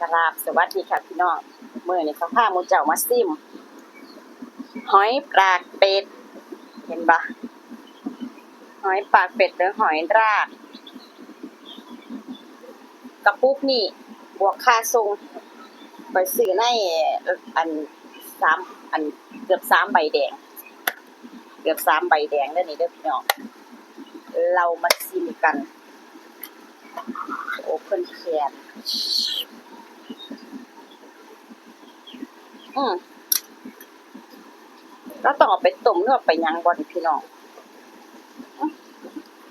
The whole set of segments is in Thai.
กราบสวัสดีค่ะพี่น้องเมื่อนี้เขาพาหมูเจ้ามาซิม หอยปลากเป็ด เห็นปะหอยปลากเป็ดหรือหอยรากกระปุกนี่ บวกค่าทรงไปซื้อในอันสามอันเกือบสามใบแดง เกือบสามใบแดงเด้อนี่เด้อพี่น้องเรามาซิมกันโอืมก็ต้องเอาไปต้มเนื้อไปยังบอลพี่น้อง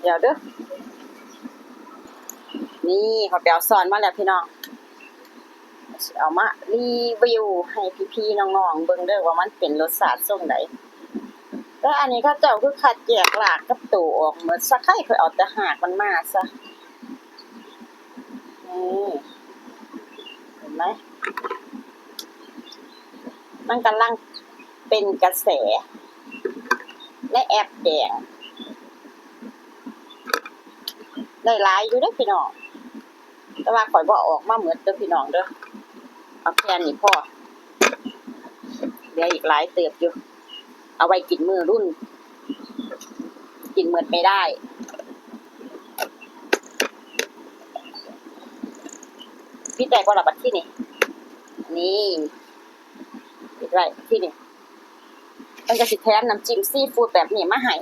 เดี๋ยวเด้อ นี่เขาไปเอาซอนมาแล้วพี่น้อง เอามารีวิวให้พี่ๆน้องๆเบิ่งเด้อว่ามันเป็นรสชาติส่งไหนแต่อันนี้เขาเจ้าคือคัดแยกหลากกับตูออกเหมือนสักไข่เคยเอาแต่หากมันมาซะ นี่ เห็นไหม มันกำลังเป็นกระแส และแอบแดงได้หลายอยู่เด้พี่น้อง แต่ว่าข่อยบ่ออกมาเหมือนเด้อพี่น้องเด้อเอาแค่นี้พอเหลืออีกหลายเติบอยู่ เอาไว้กินมือรุ่น กินเหมือนไม่ได้พี่แต่ก็รับบัตรที่นี่ นี่ ปิดไว้ที่นี่มันจะสิแถมน้ำจิ้มซีฟู้ดแบบนี้มาให้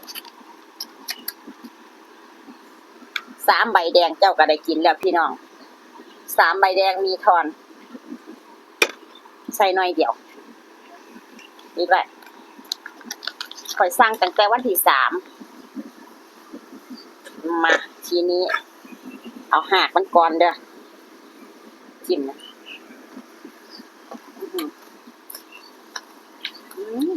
สามใบแดงเจ้าก็ได้กินแล้วพี่น้องสามใบแดงมีทอน ใส่หน่อยเดียวปิดไว้คอยสร้างตั้งแต่วันที่สามมาทีนี้ เอาหากมันก่อนเด้อจิ้มนะอื้อหืออืม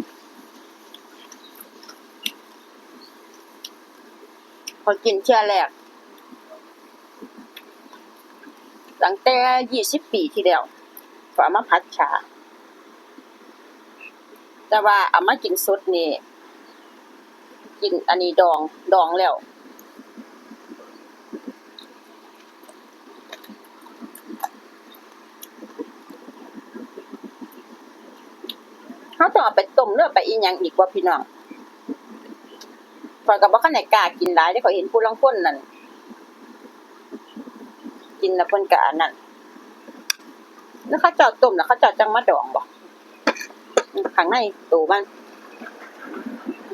พอกินเชื่อแรกตั้งแต่ยี่สิบปีที่แล้วก็เอามาพัดชา แต่ว่าเอามากินสดนี่กินอันนี้ดองดองแล้วเขาต้องเอาไปต้มเลือไปอีหยังอีกว่าพี่น้อง อยก็บ่คันได้กล้ากินหลายได้ขอยเห็นผู้ลางคนนั่นกินแล้วเพิ่นก็อันนั้นแล้วเขาเจ้าต้มแล้วเขาเจ้าจังมาดองบ่ข้างในตูมัน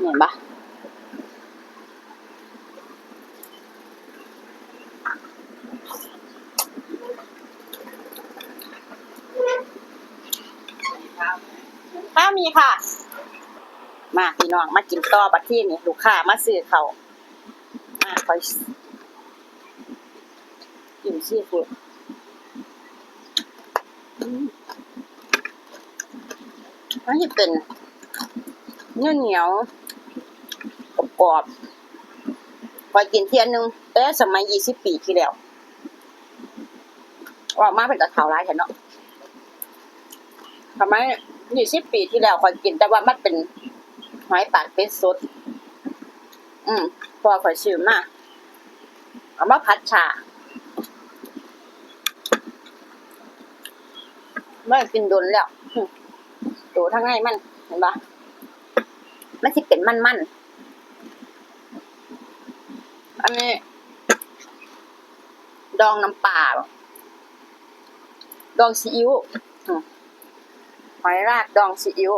เห็นปะข้าวมีค่ะ มาพี่น้องมากินต่อบัดที่นี่ลูกค้ามาซื้อเขามาคอยกินซีฟู้ดอืมมันจะเป็นเนื้อเหนียวกรอบๆคอยกินเทียนหนึ่งแต่สมัยยี่สิบปีที่แล้วออกมาเป็นตะเทาร้ายแท้เนาะทำไมยี่สิบปีที่แล้วคอยกินแต่ว่ามันเป็น หอยปากเป็ดสด อืมพอคอยซื้อมาเอามาพัดชาเมื่อกินโดนแล้วดูทั้งไงมัน เห็นปะมันที่เป็นมันมันอันนี้ ดองน้ำปลาดองซีอิ๊วหอยรากดองซีอิ๊ว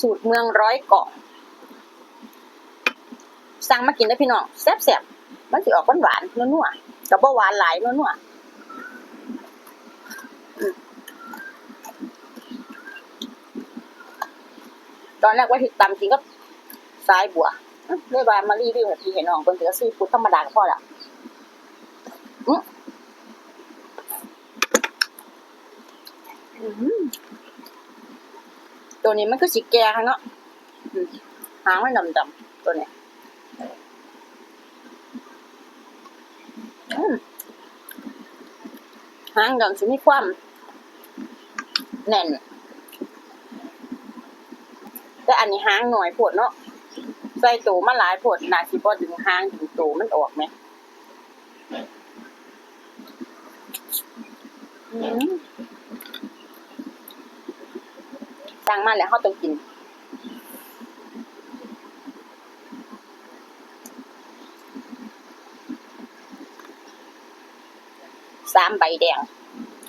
สูตรเมืองร้อยเกาะ สั่งมากินได้พี่น้องแซ่บๆมันสิออกหวานๆนัวๆกับบ่หวานหลายนัวๆตอนแรกว่าติดตำจริงก็สายบัวอื้อเลยว่ามารีวิวให้พี่ให้น้องเพิ่นถือซีฟู้ดธรรมดาก็พอละอื้ออื้อหือ ตัวนี้มันคือสิแก่ค่ะเนาะหางมันดำๆตัวนี้หางดำสิมีความแน่น แต่อันนี้หางหน่อยโพดเนาะใส่ตูมาหลายโพดนาสิบ่ดึงหางดึงตูมันออกไหมอืมังมาแล้วเขาต้องกิน สามใบแดง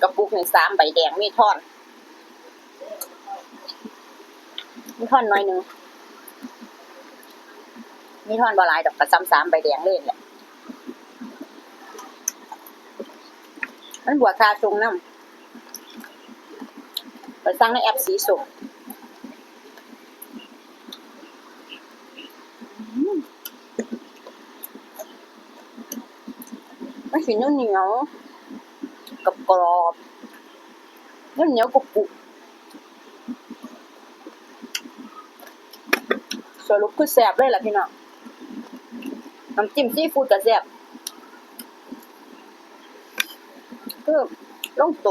กระปุกหนึ่งสามใบแดงมีท่อน มีท่อนน้อยหนึ่งมีท่อนบหลายดอกกระซ้ำสามใบแดงเล่นแหละมันบวกคาทรงน้ำไปสร้างในแอปสีสุกมัน สีเหนียวเหนียวกับกรอบเหนียวเหนียวกรุบกรุบสรุปคือแซ่บเลยล่ะพี่น้องน้ำจิ้มซีฟู้ดก็แซ่บคือลงโต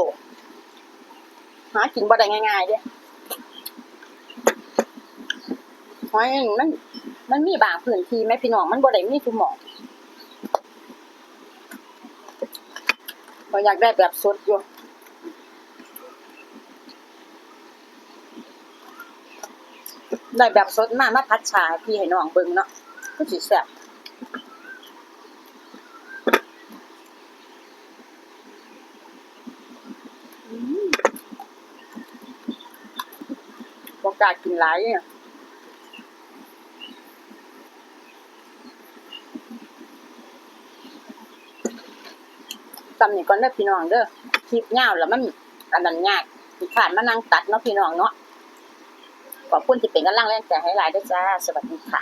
หากินบ่ได้ง่ายๆเด้หอยมันมันมีบางพื้นที่แม่พี่น้องมันบ่ได้มีทุกหมอง เราอยากได้แบบสดอยู่ได้แบบสดมากมาพัดชาพี่ให้น้องเบิ่งเนาะก็สิแซ่บอืมบ่กล้ากินหลายเนี่ย จำนี่ก่อนเด้อพี่น้องเด้อคลิปยาวแล้วมันอันนั้นยากสิขาดมานั่งตัดเนาะพี่น้องเนาะขอบคุณที่เป็นกำลังแรงใจให้หลายด้วยจ้า สวัสดีค่ะ